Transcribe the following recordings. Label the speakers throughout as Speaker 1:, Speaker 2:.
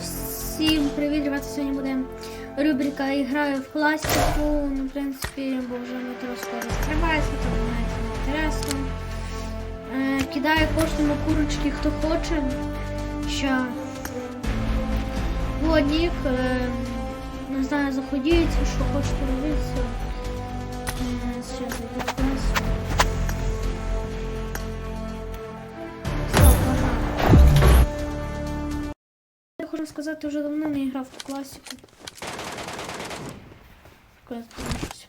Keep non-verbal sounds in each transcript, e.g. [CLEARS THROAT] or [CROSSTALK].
Speaker 1: Всім привіт, ребята, сьогодні буде рубрика «Играю в классику». Ну, в принципі, бо вже метро скоро розкривається, то навіть не інтересно. Е, кидаю кожному курочки, хто хоче. Що Водник, е, не знаю, заходіть, що хочете робити. Сказати, вже давно не грав в. Коли треба щось.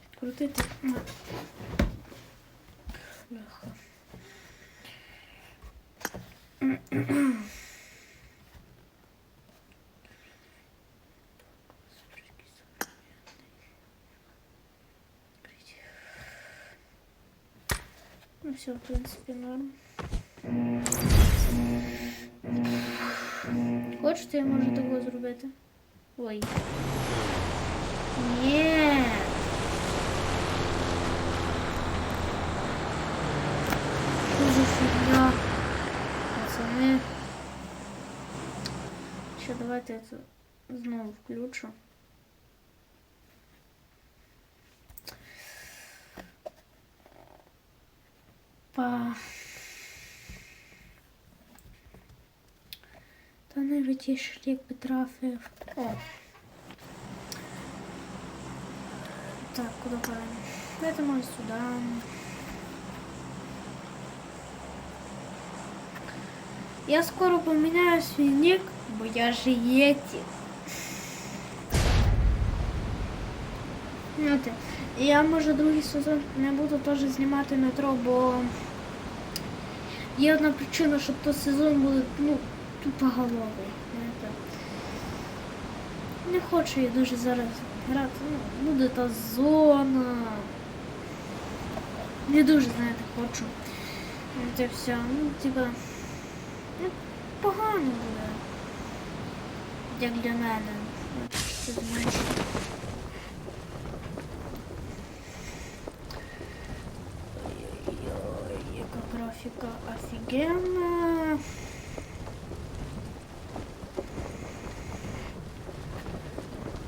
Speaker 1: Ну все, в принципі, норм. Хочете, я можу того зробити? Ой. Ні. Що за фігня? Пацани. Ще давайте я це знову включу. Па. Та навіть і шлік би трафив. О. Так, куди пора? Давайте може сюди. Я скоро поміняю свій нік, бо я ж єті. Знаєте, я може другий сезон не буду теж знімати метро, бо є одна причина, щоб той сезон був ну, тупоголовий. знаєте. Не хочу я дуже зараз грати. Ну, буде та зона. Не дуже, знаєте, хочу. Це все. Ну, типа. Ну, погано буде. Як для мене. От, Це знаєш. Ой-ой-ой, яка графіка офігенна.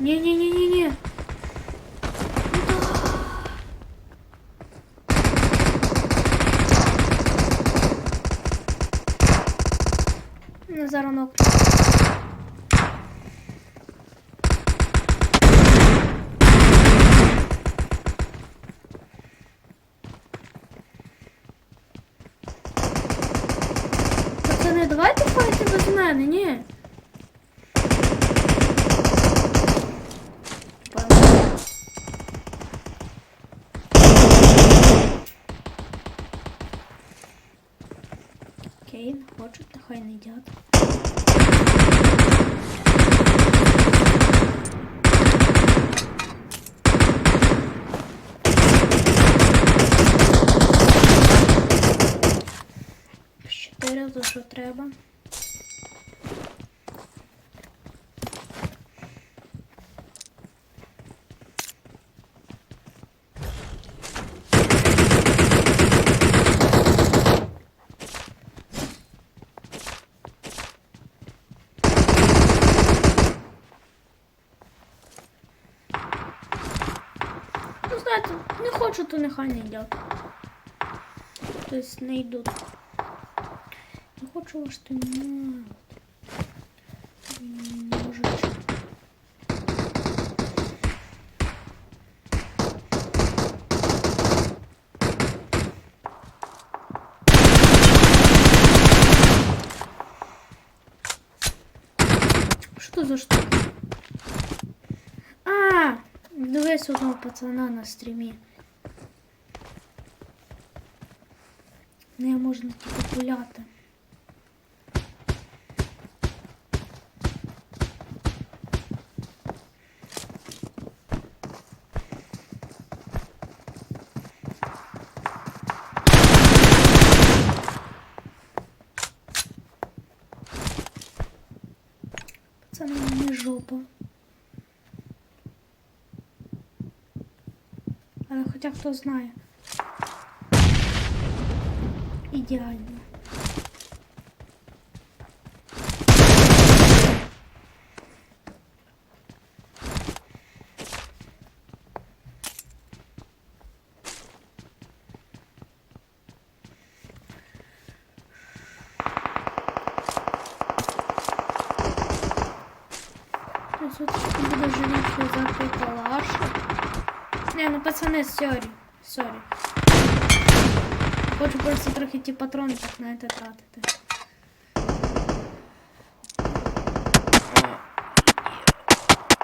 Speaker 1: Не-не-не-не-не. Назаронок. Пацани, давайте файти без мене, ні. Окей, не хочуть, нехай не йдять. Чотири, за що треба. Нехай не йдуть. Тобто не йдуть. Не хочу аж ти Мужичок. Що за штука? А, дивись одного пацана на стрімі. Не можна тільки пуляти. Пацани, мені жопа. Але хоча хто знає. идеально. Все-таки буду жалеть, что закрыта лаша. Не, ну пацаны, сори. Хочу просто трохи ті патрони так на це тратити.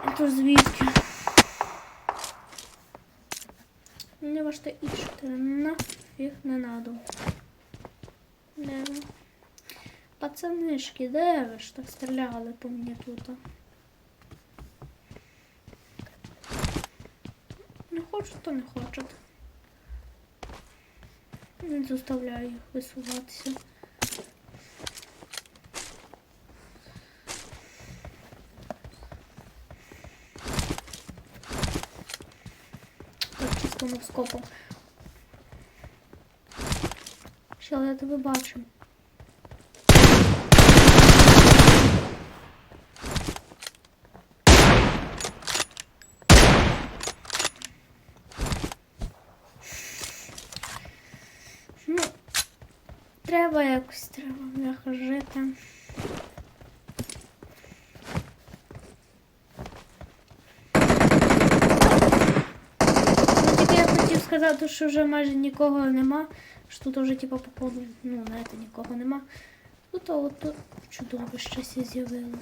Speaker 1: Это звідки? Мені ваш та ішти нафіг не надо. Не. Пацанишки, де ви ж так стріляли по мені тут? Не хочуть, то не хочуть. Не заставляю їх висуватися. Так, скопом. Що я тебе бачу? Ну, треба якось треба бляха жити. Ну, тільки я хотів сказати, що вже майже нікого нема. Що тут вже типу походу, ну, знаєте, нікого нема. Ну то от тут чудове щось з'явило.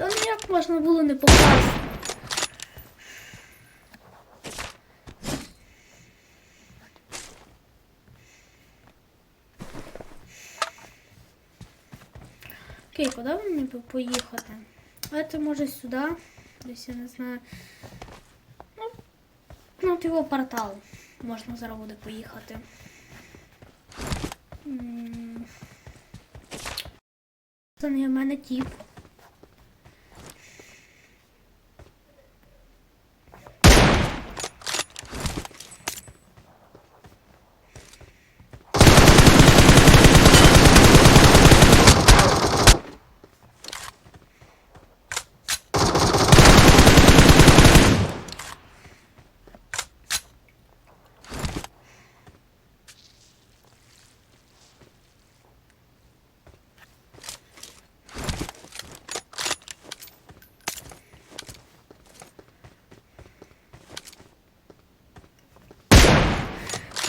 Speaker 1: Та ну як можна було не попасти? Окей, куди мені поїхати? Давайте може сюди. Десь я не знаю. Ну, ну от його портал. Можна зараз буде поїхати. Це не в мене тіп.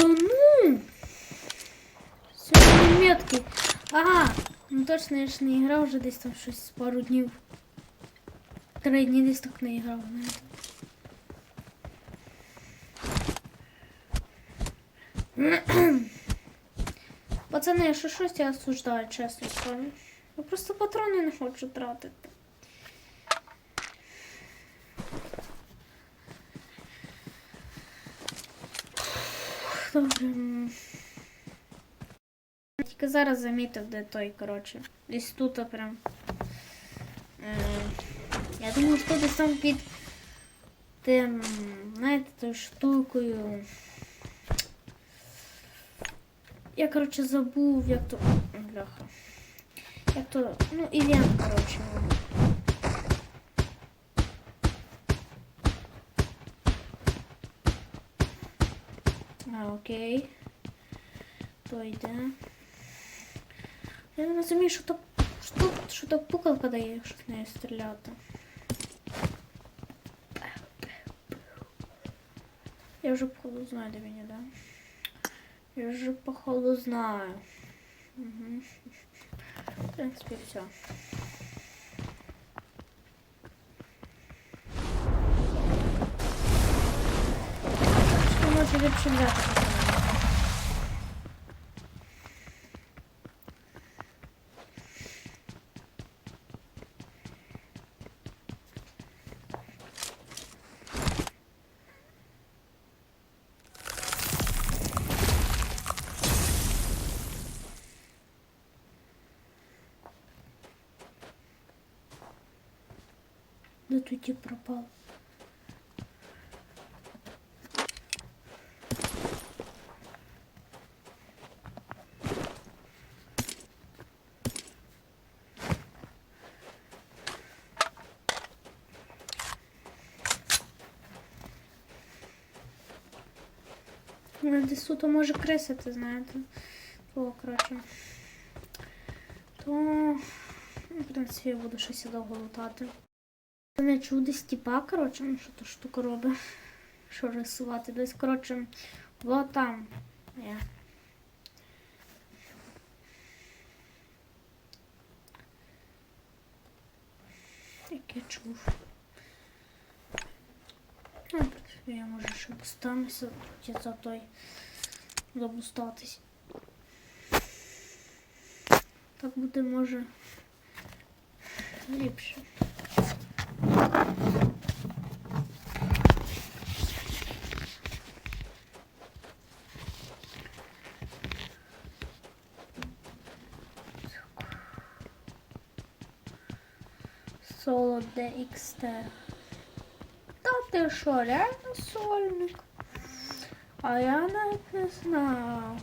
Speaker 1: Да ну! Сьогодні метки. Ага, ну точно я ж не грав вже десь там щось пару днів. Три дні десь так не грав. [CLEARS THROAT] Пацани, якщо щось я осуждаю, чесно скажу. Я просто патрони не хочу тратити. Добре. Тільки зараз замітив, де той, коротше. Десь тут прям. Е, я думаю, що десь там під тим, знаєте, тою штукою. Я, коротше, забув, як то. Бляха. Як то. Ну, івент, коротше. А, окей. То йде. Я не розумію, що то, що, що то пукалка дає, якщо з нею стріляти. Я вже походу знаю, де мені, да? Я вже походу знаю. Угу. В принципі, все. Що може відчувати? Ті пропав? Десь тут може крисити, знаєте. О, коротше. То, ну, в принципі, я буду щось довго лутати. Це не чув десь тіпа, коротше, ну що то штука робить. Що рисувати. Десь, коротше, вот там. Я. Як я чув. Ну, я можу ще поставитися, тут я за той забустатись. Так буде може ліпше. Соло DXT. Та ти що, реально сольник? А я навіть не знав.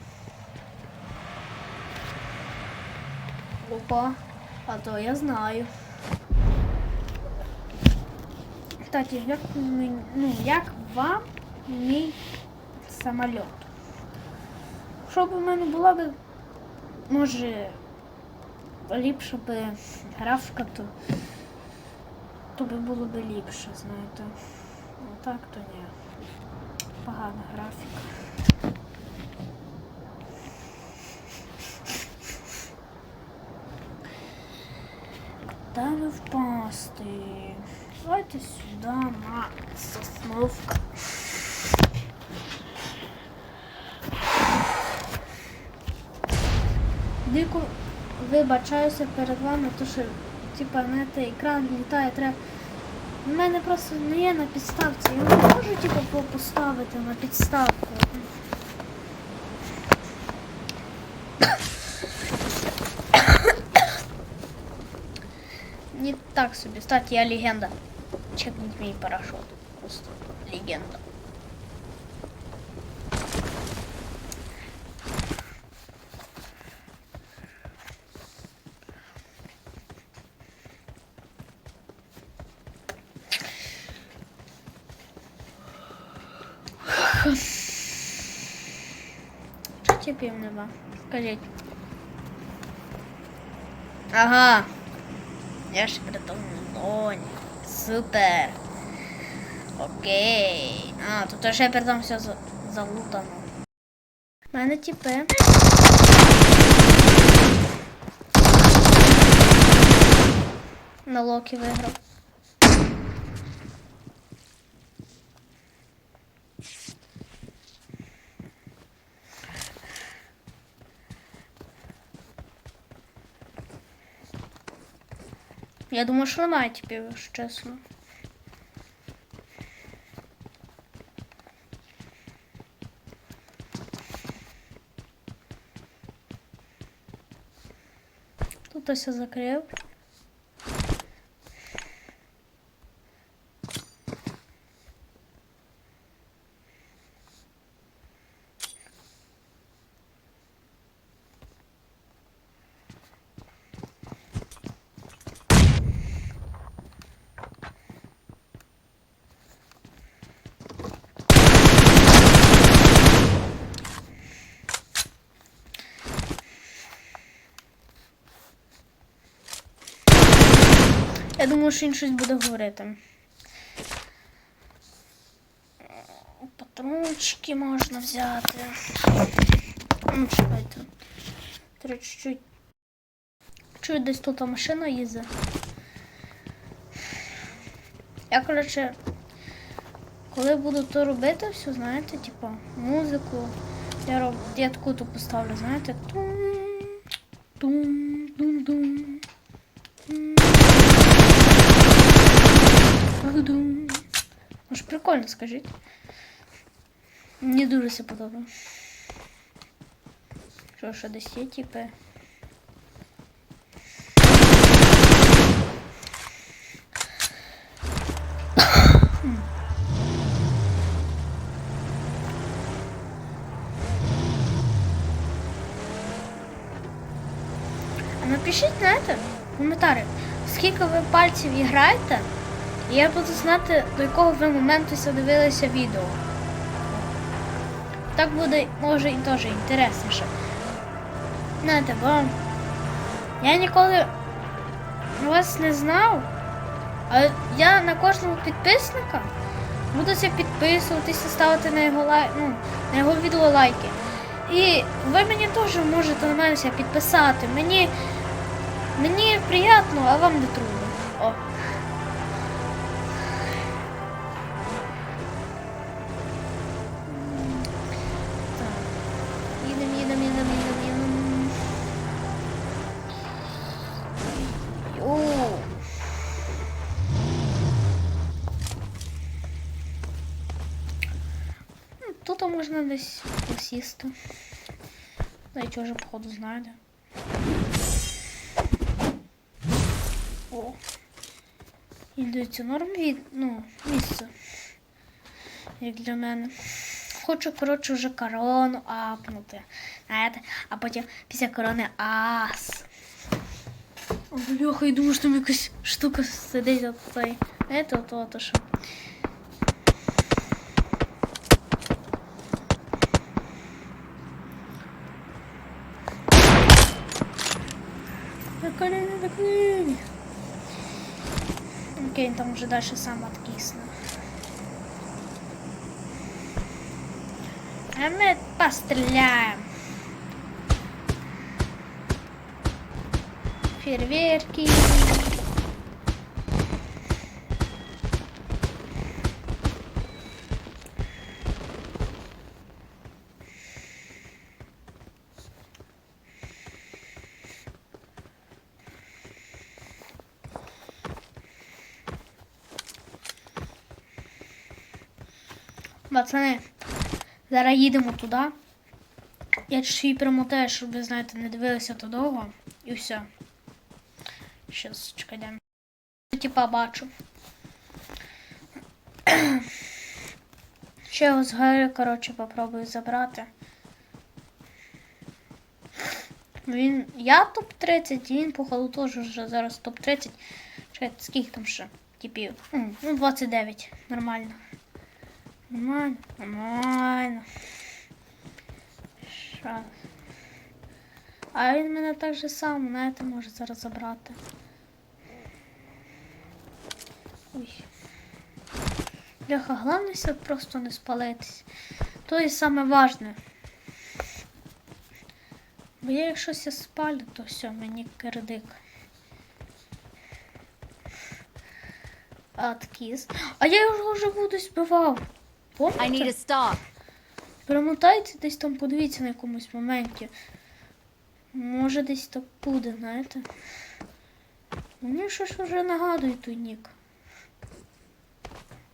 Speaker 1: Опа, а то я знаю. Кстати, як, ну, як вам мій самоліт? Щоб у мене була би, може, ліпша би графіка, то, то би було би ліпше, знаєте. Ну так то ні. Погана графіка. Далі впасти. Давайте сюда на сосновку. Дико вибачаюся перед вами, то що типа знаєте, екран літає, треба. У мене просто не є на підставці. Я не можу типу поставити на підставку. так собі. Кстати, я легенда. Чекніть мій парашут. Просто легенда. Що тіпів нема? Скажіть. Ага. Я ж при тому. Супер. Окей. А, тут ще при тому все залутано. У мене тіпи. На локі виграв. Я думаю, що немає якщо чесно. Тут ось закрив. Думаю, що він щось буде говорити. Патрончики можна взяти. Ну, чекайте. Треба чуть-чуть. Десь тут машина їздить. Я, коротше, коли буду то робити, все, знаєте, типу, музику. Я роб... я таку ту поставлю, знаєте, тум, тум, прикольно, скажіть. Мені дуже все подобається. Що ще десь є, типи? Напишіть на це в коментарі, скільки ви пальців граєте і я буду знати, до якого ви моменту дивилися відео. Так буде, може, і теж інтересніше. Знаєте, бо я ніколи вас не знав, а я на кожного підписника буду це підписуватися, ставити на його лай... ну, на його відео лайки. І ви мені теж можете на мене підписати. Мені, мені приємно, а вам не трудно. О. Тут можна десь посісти. Да і вже походу знайде. О. І дивіться, норм від, ну, місце. Як для мене. Хочу, коротше, вже корону апнути. Знаєте, а потім після корони ас. Бляха, я думаю, що там якась штука сидить от цей. Знаєте, от. Колени. Окей, там уже дальше сам откисну. А мы постреляем. Фейерверки. Пацани, зараз їдемо туди. Я ще й примотаю, щоб ви знаєте, не дивилися то довго. І все. Щас, чекайте. Типа бачу. Ще його згорю, коротше, попробую забрати. Він. Я топ-30, і він, походу, теж вже зараз топ-30. Чекайте, скільки там ще? Типів. Ну, 29. Нормально. Нормально, нормально. Ша. А він мене так же само, знаєте, може зараз забрати. Ой. Бляха, головне все просто не спалитись. То і саме важне. Бо я якщо ся спалю, то все, мені кирдик. Откіс. А я його вже буду збивав.
Speaker 2: I need to stop.
Speaker 1: Перемотайте десь там, подивіться на якомусь моменті. Може десь так буде, знаєте. Мені щось вже нагадує той нік.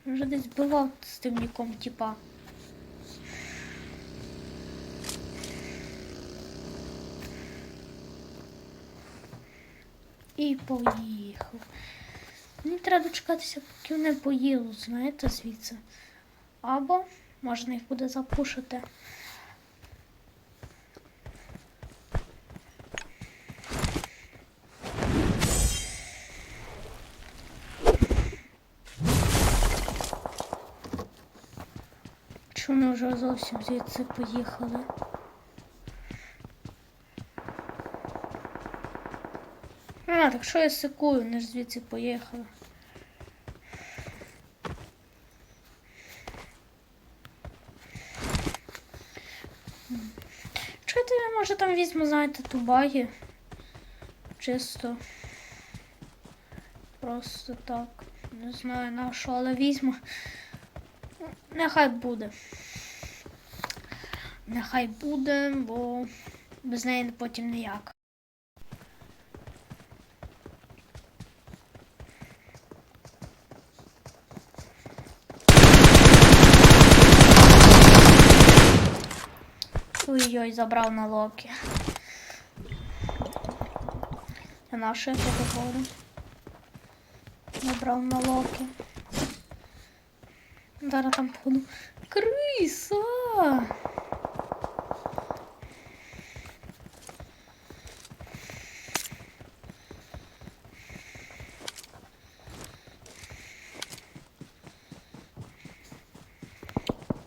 Speaker 1: Вже десь бивав з тим ніком, типа. І поїхав. Мені треба дочекатися, поки вони поїдуть, знаєте, звідси. Або можна їх буде запушити. Вони вже зовсім звідси поїхали? А, так що я сикую, вони ж звідси поїхали. Чого я може там візьму, знаєте, ту баги? Чисто. Просто так. Не знаю на що, але візьму. Нехай буде. Нехай буде, бо без неї потім ніяк. Ой-ой, забрав на локі. Це наше я поговорю. Забрав на локі. Зараз там походу. Криса!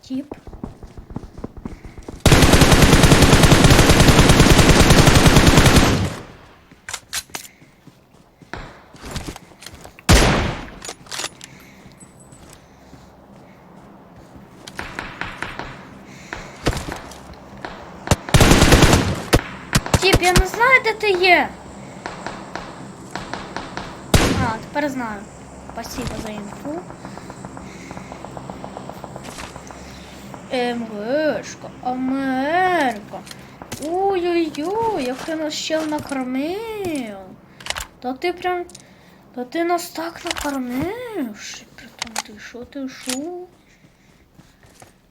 Speaker 1: тіп. Тіп, я не ти є. А, тепер знаю. Спасибо за інфу. МГшка, Америка. Ой-ой-ой, як ти нас ще накормив. Та ти прям. Та ти нас так накормив. Притом ти що ти що?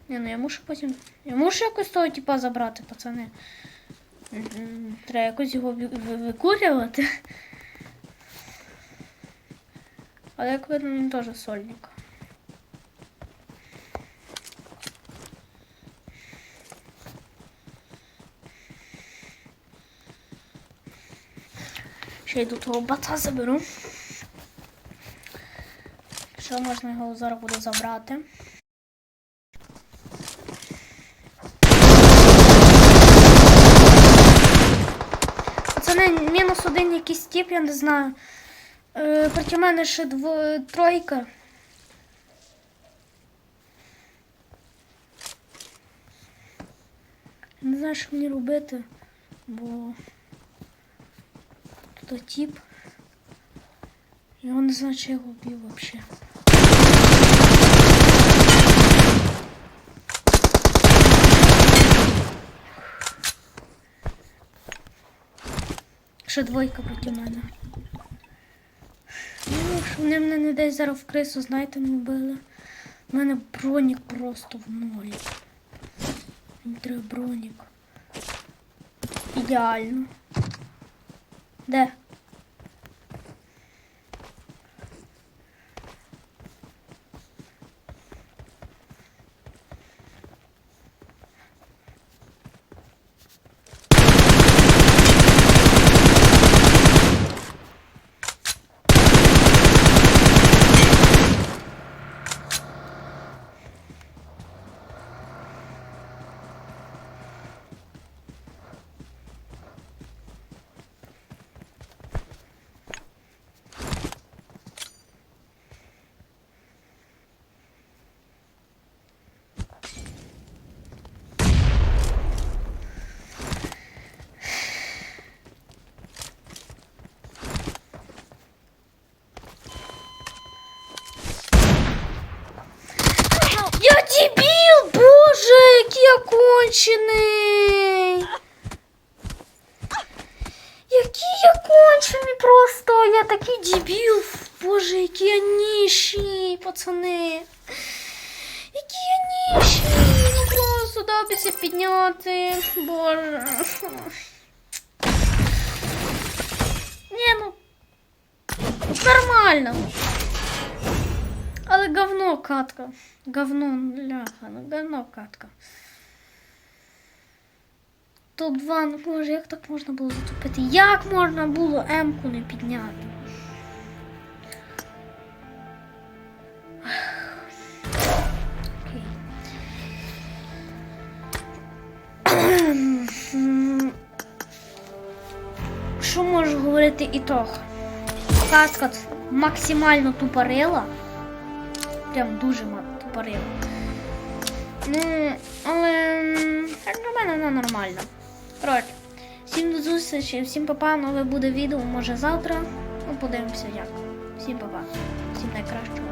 Speaker 1: Ні, ну я мушу потім. Я мушу якось того типа забрати, пацани. Треба якось його ви- ви- викурювати. Але як видно, він теж сольник. Ще йду того бата заберу. Що можна його зараз буде забрати? Не мінус один якийсь тип, я не знаю. Е, проти мене ще дво... тройка. Не знаю, що мені робити, бо тут тип. Я не знаю, чи я його вбив взагалі. Ще двойка проти мене. Ну, що вони мене не десь зараз в крису, знаєте, не вбили. У мене бронік просто в нолі. Мені треба бронік. Ідеально. Де? Я дебіл! Боже, який я кончений! Який я кончений просто! Я такий дебіл! Боже, який я нищий, пацани! Який я нищий! Ну просто добиться підняти. Боже. Ні, ну. Нормально. Але говно катка. Говно, ляха, ну говно катка. Топ-2, ну боже, як так можна було затупити? Як можна було М-ку не підняти? Що можу говорити і трох. Казка максимально тупорила. Прям дуже тупорила. Ну, але як на мене вона нормальна. Коротше, всім до зустрічі, всім папа, нове буде відео, може завтра. Ну, подивимося як. Всім папа. Всім найкращого.